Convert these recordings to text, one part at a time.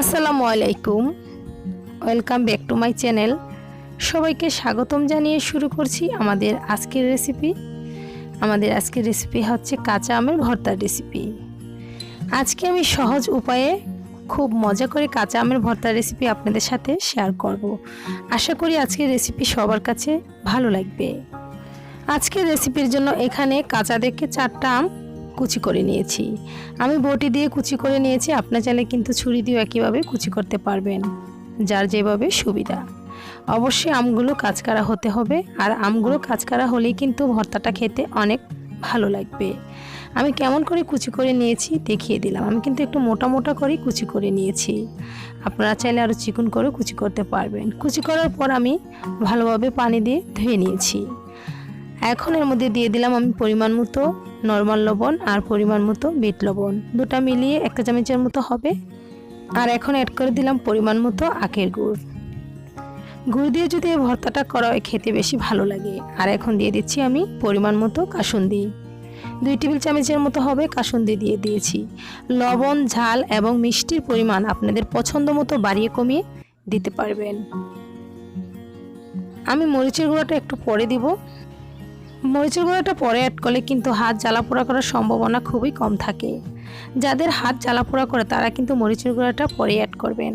আসসালামু আলাইকুম। Welcome back to my channel সবাইকে স্বাগতম জানিয়ে শুরু করছি আমাদের আজকের রেসিপি আমাদের আজকের রেসিপি হচ্ছে কাঁচা আমের ভর্তার রেসিপি আজকে আমি সহজ উপায়ে খুব মজা করে কাঁচা আমের ভর্তার রেসিপি আপনাদের সাথে শেয়ার করব। আশা করি আজকের রেসিপি সবার কাছে ভালো লাগবে। আজকের রেসিপির জন্য এখানে কাঁচা দেখে চারটা আম কুচি করে নিয়েছি। আমি বটি দিয়ে কুচি করে নিয়েছি, আপনার চাইলে কিন্তু ছুরি দিয়েও একইভাবে কুচি করতে পারবেন, যার যেভাবে সুবিধা। অবশ্যই আমগুলো কাঁচকারা হতে হবে, আর আমগুলো কাঁচকারা হলেই কিন্তু ভর্তাটা খেতে অনেক ভালো লাগবে। আমি কেমন করে কুচি করে নিয়েছি দেখিয়ে দিলাম। আমি কিন্তু একটু মোটা মোটা করেই কুচি করে নিয়েছি। আপনারা চাইলে আরও চিকন করে কুচি করতে পারবেন। কুচি করার পর আমি ভালোভাবে পানি দিয়ে ধুয়ে নিয়েছি। এখন এর মধ্যে দিয়ে দিলাম আমি পরিমাণ মতো নর্মাল লবণ আর পরিমাণ মতো বিট লবণ। দুটা মিলিয়ে একটা চামচের মতো হবে। আর এখন অ্যাড করে দিলাম পরিমাণ মতো আখের গুড়। গুড় দিয়ে যদি এই ভর্তাটা করা হয়, খেতে বেশি ভালো লাগে। আর এখন দিয়ে দিচ্ছি আমি পরিমাণ মতো কাসুন্দি। দুই টেবিল চামচের মতো হবে কাসুন্দি দিয়ে দিয়েছি। লবণ, ঝাল এবং মিষ্টির পরিমাণ আপনাদের পছন্দ মতো বাড়িয়ে কমিয়ে দিতে পারবেন। আমি মরিচের গুঁড়োটা একটু পরে দিব। মরিচের গুঁড়োটা পরে অ্যাড করলে কিন্তু হাত জ্বালাপোড়া করার সম্ভাবনা খুবই কম থাকে। যাদের হাত জ্বালাপোড়া করে তারা কিন্তু মরিচের গুঁড়োটা পরে অ্যাড করবেন।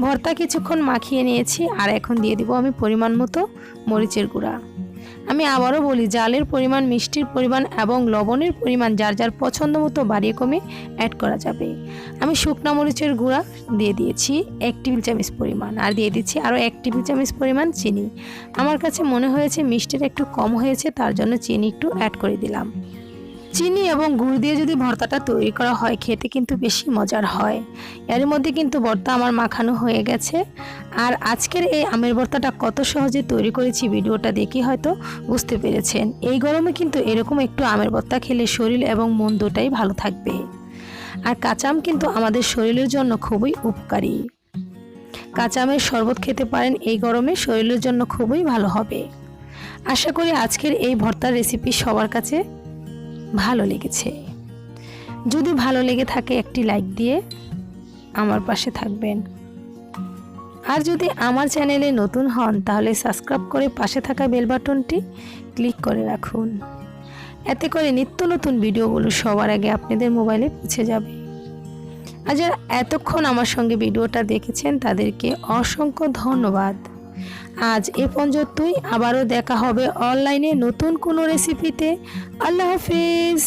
ভর্তা কিছুক্ষণ মাখিয়ে নিয়েছি, আর এখন দিয়ে দিব আমি পরিমাণ মতো মরিচের গুঁড়া। আমি আবারও বলি, জালের পরিমাণ, মিষ্টির পরিমাণ এবং লবণের পরিমাণ যার যার পছন্দ মতো বাড়িয়ে কমে অ্যাড করা যাবে। আমি শুকনো মরিচের গুঁড়া দিয়ে দিয়েছি, এক টেবিল চামচ পরিমাণ। আর দিয়ে দিচ্ছি আরও এক টেবিল চামচ পরিমাণ চিনি। আমার কাছে মনে হয়েছে মিষ্টিটা একটু কম হয়েছে, তার জন্য চিনি একটু অ্যাড করে দিলাম। চিনি এবং গুড় দিয়ে যদি ভর্তাটা তৈরি করা হয়, খেতে কিন্তু বেশি মজার হয়। এর মধ্যে কিন্তু ভর্তা আমার মাখানো হয়ে গেছে। আর আজকের এই আমের ভর্তাটা কত সহজে তৈরি করেছি ভিডিওটা দেখে হয়তো বুঝতে পেরেছেন। এই গরমে কিন্তু এরকম একটু আমের ভর্তা খেলে শরীর এবং মন দুটাই ভালো থাকবে। আর কাঁচা আম কিন্তু আমাদের শরীরের জন্য খুবই উপকারী। কাঁচা আমের শরবত খেতে পারেন, এই গরমে শরীরের জন্য খুবই ভালো হবে। আশা করি আজকের এই ভর্তার রেসিপি সবার কাছে ভালো লেগেছে। যদি ভালো লেগে থাকে একটি লাইক দিয়ে আমার পাশে থাকবেন। আর যদি আমার চ্যানেলে নতুন হন, তাহলে সাবস্ক্রাইব করে পাশে থাকা বেল বাটনটি ক্লিক করে রাখুন। এতে করে নিত্য নতুন ভিডিওগুলো সবার আগে আপনাদের মোবাইলে পৌঁছে যাবে। আর যারা এতক্ষণ আমার সঙ্গে ভিডিওটা দেখেছেন, তাদেরকে অসংখ্য ধন্যবাদ। আজ এ পর্যন্তই আবারও দেখা হবে অনলাইনে নতুন কোনো রেসিপিতে আল্লাহ হাফিজ।